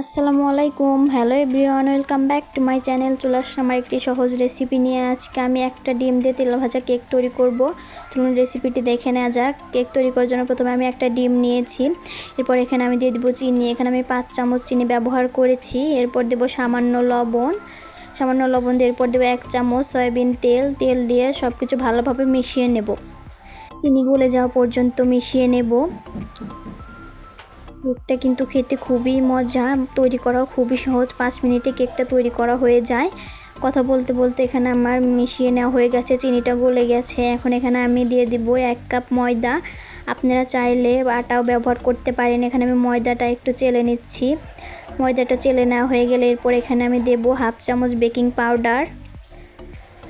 আসসালামু আলাইকুম। Hello everyone welcome back to my channel চলে আসছে আমার একটি সহজ রেসিপি নিয়ে। আজকে আমি একটা ডিম দিয়ে তেল ভাজা কেক তৈরি করব। চলুন রেসিপিটি দেখে নেওয়া যাক। কেক তৈরি করার জন্য প্রথমে আমি একটা ডিম নিয়েছি। এরপর এখানে আমি দিয়ে দেবো চিনি। এখানে আমি পাঁচ চামচ চিনি ব্যবহার করেছি। এরপর দেবো সামান্য লবণ। সামান্য লবণ দিয়ে এরপর দেবো এক চামচ সয়াবিন তেল। তেল দিয়ে সব কিছু ভালোভাবে মিশিয়ে নেব। চিনি গলে যাওয়া পর্যন্ত মিশিয়ে নেব। কেকটা কিন্তু খেতে খুবই মজা। তৈরি করাও খুবই সহজ। পাঁচ মিনিটে কেকটা তৈরি করা হয়ে যায়। কথা বলতে বলতে এখানে আমার মিশিয়ে নেওয়া হয়ে গেছে, চিনিটা গলে গেছে। এখন এখানে আমি দিয়ে দিব এক কাপ ময়দা। আপনারা চাইলে আটাও ব্যবহার করতে পারেন। এখানে আমি ময়দাটা একটু চেলে নিচ্ছি। ময়দাটা চেলে নেওয়া হয়ে গেলে এরপর এখানে আমি দেব হাফ চামচ বেকিং পাউডার।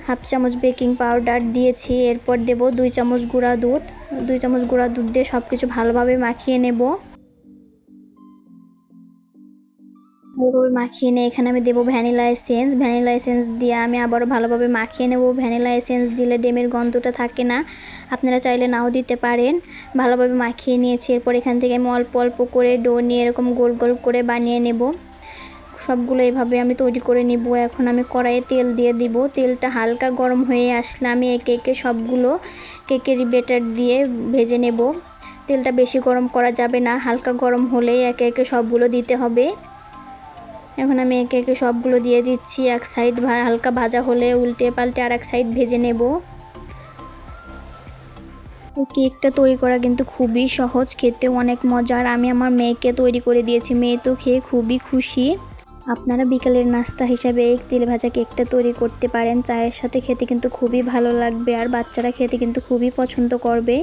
হাফ চামচ বেকিং পাউডার দিয়েছি। এরপর দেব দুই চামচ গুঁড়া দুধ। দুই চামচ গুঁড়া দুধ দিয়ে সব কিছু ভালোভাবে মাখিয়ে নেব। ভালোভাবে মাখিয়ে নিয়ে এখানে আমি দেবো ভ্যানিলা এসেন্স। ভ্যানিলা এসেন্স দিয়ে আমি আবারও ভালোভাবে মাখিয়ে নেব। ভ্যানিলা এসেন্স দিলে ডেমের গন্ধটা থাকে না। আপনারা চাইলে নাও দিতে পারেন। ভালোভাবে মাখিয়ে নিয়েছি। এরপর এখান থেকে আমি অল্প অল্প করে ডো নিয়ে এরকম গোল গোল করে বানিয়ে নেব। সবগুলো এভাবে আমি তৈরি করে নিব। এখন আমি কড়াইয়ে তেল দিয়ে দিব। তেলটা হালকা গরম হয়ে আসলে আমি একে একে সবগুলো কেকের বেটার দিয়ে ভেজে নেব। তেলটা বেশি গরম করা যাবে না। হালকা গরম হলেই একে একে সবগুলো দিতে হবে। এখন আমি একে একে সবগুলো দিয়ে দিচ্ছি, এক সাইড হালকা ভাজা হলে উল্টে পাল্টে আর এক সাইড ভেজে নেব। কেকটা তৈরি করা কিন্তু খুবই সহজ খেতে অনেক মজার আমি আমার মেয়েকে তৈরি করে দিয়েছি, মেয়ে তো খেয়ে খুবই খুশি। আপনারা বিকালের নাস্তা হিসাবে এই তেল ভাজা কেকটা তৈরি করতে পারেন। চায়ের সাথে খেতে কিন্তু খুবই ভালো লাগবে, আর বাচ্চারা খেতে কিন্তু খুবই পছন্দ করবে।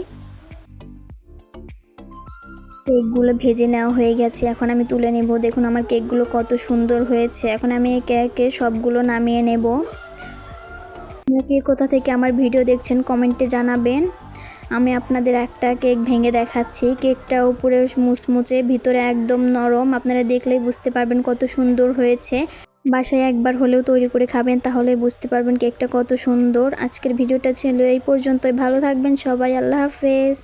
কেকগুলো ভেজে নেওয়া হয়ে গেছে। এখন আমি তুলে নেব। দেখুন আমার কেকগুলো কত সুন্দর হয়েছে। এখন আমি একে একে সবগুলো নামিয়ে নেব। কে কোথা থেকে আমার ভিডিও দেখছেন কমেন্টে জানাবেন। আমি আপনাদের একটা কেক ভেঙে দেখাচ্ছি। কেকটা উপরে মুচমুচে, ভিতরে একদম নরম। আপনারা দেখলেই বুঝতে পারবেন কত সুন্দর হয়েছে। বাসায় একবার হলেও তৈরি করে খাবেন তাহলে বুঝতে পারবেন কেকটা কত সুন্দর। আজকের ভিডিওটা ছিল এই পর্যন্তই। ভালো থাকবেন সবাই। আল্লাহ হাফেজ।